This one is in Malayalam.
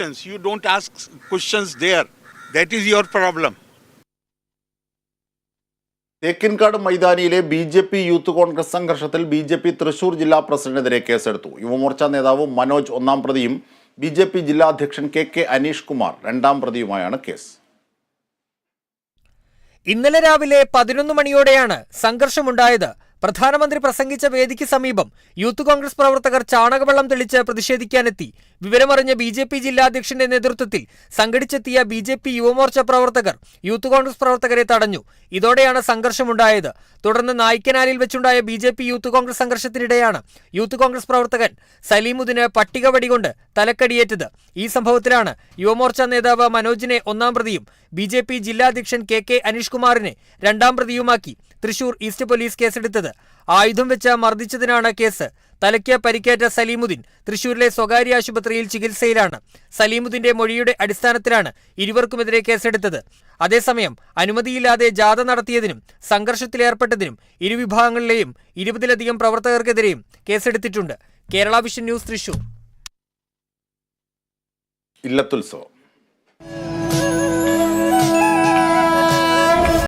elections. You don't ask questions there. That is your problem. Thekkinkadu മൈതാനിയിലെ B J P youth Congress സംഘർഷത്തിൽ ബി ജെ പി തൃശൂർ ജില്ലാ പ്രസിഡന്റിനെതിരെ കേസെടുത്തു യുവമോർച്ച നേതാവ് മനോജ് ഒന്നാം പ്രതിയും ബി ജെ പി ജില്ലാ അധ്യക്ഷൻ കെ കെ അനീഷ് കുമാർ രണ്ടാം പ്രതിയുമായാണ് കേസ് ഇന്നലെ രാവിലെ പതിനൊന്ന് മണിയോടെയാണ് സംഘർഷമുണ്ടായത് പ്രധാനമന്ത്രി പ്രസംഗിച്ച വേദിക്ക് സമീപം യൂത്ത് കോൺഗ്രസ് പ്രവർത്തകർ ചാണകവെള്ളം തെളിച്ച് പ്രതിഷേധിക്കാനെത്തി. വിവരമറിഞ്ഞ ബി ജെ പി ജില്ലാധ്യക്ഷന്റെ നേതൃത്വത്തിൽ സംഘടിച്ചെത്തിയ ബി ജെ പി യുവമോർച്ച പ്രവർത്തകർ യൂത്ത് കോൺഗ്രസ് പ്രവർത്തകരെ തടഞ്ഞു. ഇതോടെയാണ് സംഘർഷമുണ്ടായത്. തുടർന്ന് നായ്ക്കനാലിൽ വെച്ചുണ്ടായ B J P youth Congress സംഘർഷത്തിനിടെയാണ് youth Congress പ്രവർത്തകൻ സലീമുദ്ദിന് പട്ടിക വടികൊണ്ട് തലക്കടിയേറ്റത്. ഈ സംഭവത്തിലാണ് യുവമോർച്ച നേതാവ് മനോജിനെ ഒന്നാം പ്രതിയും ബി ജെ പി ജില്ലാധ്യക്ഷൻ കെ കെ അനീഷ് കുമാറിനെ രണ്ടാം പ്രതിയുമാക്കി. തൃശൂർ ഈസ്റ്റ് പോലീസ് കേസെടുത്തത്. ആയുധം വെച്ച് മർദ്ദിച്ചതിനാണ് കേസ്. തലയ്ക്ക് പരിക്കേറ്റ സലീമുദ്ദീൻ തൃശൂരിലെ സ്വകാര്യ ആശുപത്രിയിൽ ചികിത്സയിലാണ്. സലീമുദ്ദീന്റെ മൊഴിയുടെ അടിസ്ഥാനത്തിലാണ് ഇരുവർക്കുമെതിരെ കേസെടുത്തത്. അതേസമയം അനുമതിയില്ലാതെ ജാഥ നടത്തിയതിനും സംഘർഷത്തിലേർപ്പെട്ടതിനും ഇരുവിഭാഗങ്ങളിലെയും ഇരുപതിലധികം പ്രവർത്തകർക്കെതിരെയും കേസെടുത്തിട്ടുണ്ട്. Kerala vision news Thrissur. ഇല്ലത്തുത്സവം